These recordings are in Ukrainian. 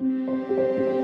Thank you.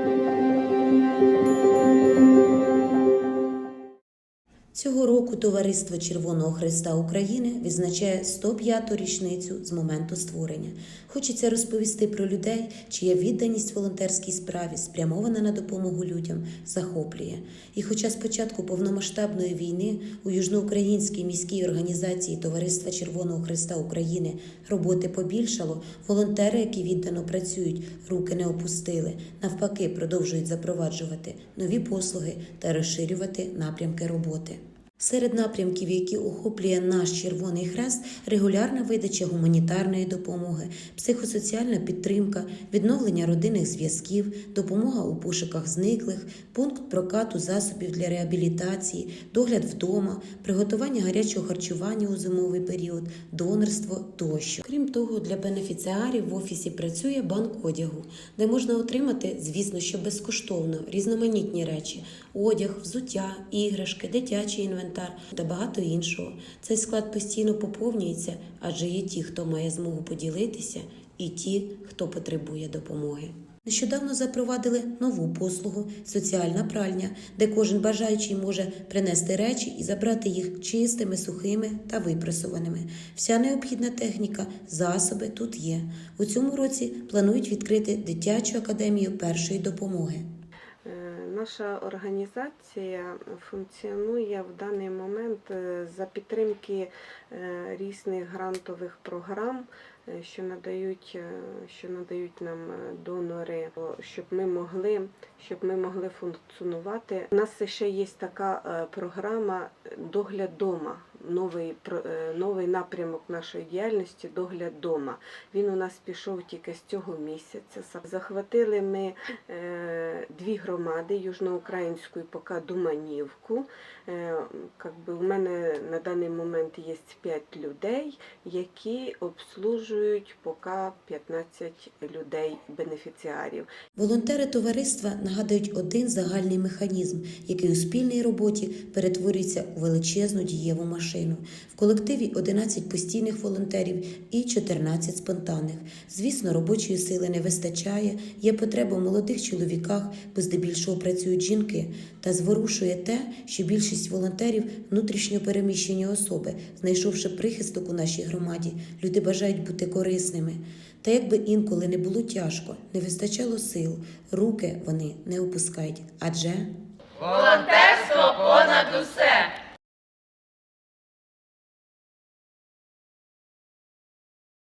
Цього року Товариство Червоного Христа України відзначає 105-ту річницю з моменту створення. Хочеться розповісти про людей, чия відданість волонтерській справі, спрямована на допомогу людям, захоплює. І хоча з початку повномасштабної війни у южноукраїнській міській організації Товариства Червоного Христа України роботи побільшало, волонтери, які віддано працюють, руки не опустили, навпаки, продовжують запроваджувати нові послуги та розширювати напрямки роботи. Серед напрямків, які охоплює наш Червоний Хрест, регулярна видача гуманітарної допомоги, психосоціальна підтримка, відновлення родинних зв'язків, допомога у пошуках зниклих, пункт прокату засобів для реабілітації, догляд вдома, приготування гарячого харчування у зимовий період, донорство тощо. Крім того, для бенефіціарів в офісі працює банк одягу, де можна отримати, звісно, що безкоштовно різноманітні речі: одяг, взуття, іграшки, дитячий інвентар та багато іншого. Цей склад постійно поповнюється, адже є ті, хто має змогу поділитися, і ті, хто потребує допомоги. Нещодавно запровадили нову послугу соціальна пральня, де кожен бажаючий може принести речі і забрати їх чистими, сухими та випресованими. Вся необхідна техніка, засоби тут є. У цьому році планують відкрити дитячу академію першої допомоги. Наша організація функціонує в даний момент е, за підтримки е, різних грантових програм, е, що надають, що надають нам донори, щоб ми могли, щоб ми могли функціонувати. У нас ще є така програма догляд дома. Новий новий напрямок нашої діяльності догляд дома. Він у нас пішов тільки з цього місяця. Захватили ми дві громади Южноукраїнську і поки Думанівку. Е, как би, у мене на даний момент є 5 людей, які обслужують поки 15 людей бенефіціарів. Волонтери товариства нагадують один загальний механізм, який у спільній роботі перетворюється у величезну дієву машину. В колективі 11 постійних волонтерів і 14 спонтанних. Звісно, робочої сили не вистачає, є потреба в молодих чоловіках, бо здебільшого працюють жінки. Та зворушує те, що більшість волонтерів внутрішньо переміщені особи, знайшовши прихисток у нашій громаді, люди бажають бути корисними. Та якби інколи не було тяжко, не вистачало сил, руки вони не опускають, адже Волонтерство понад усе.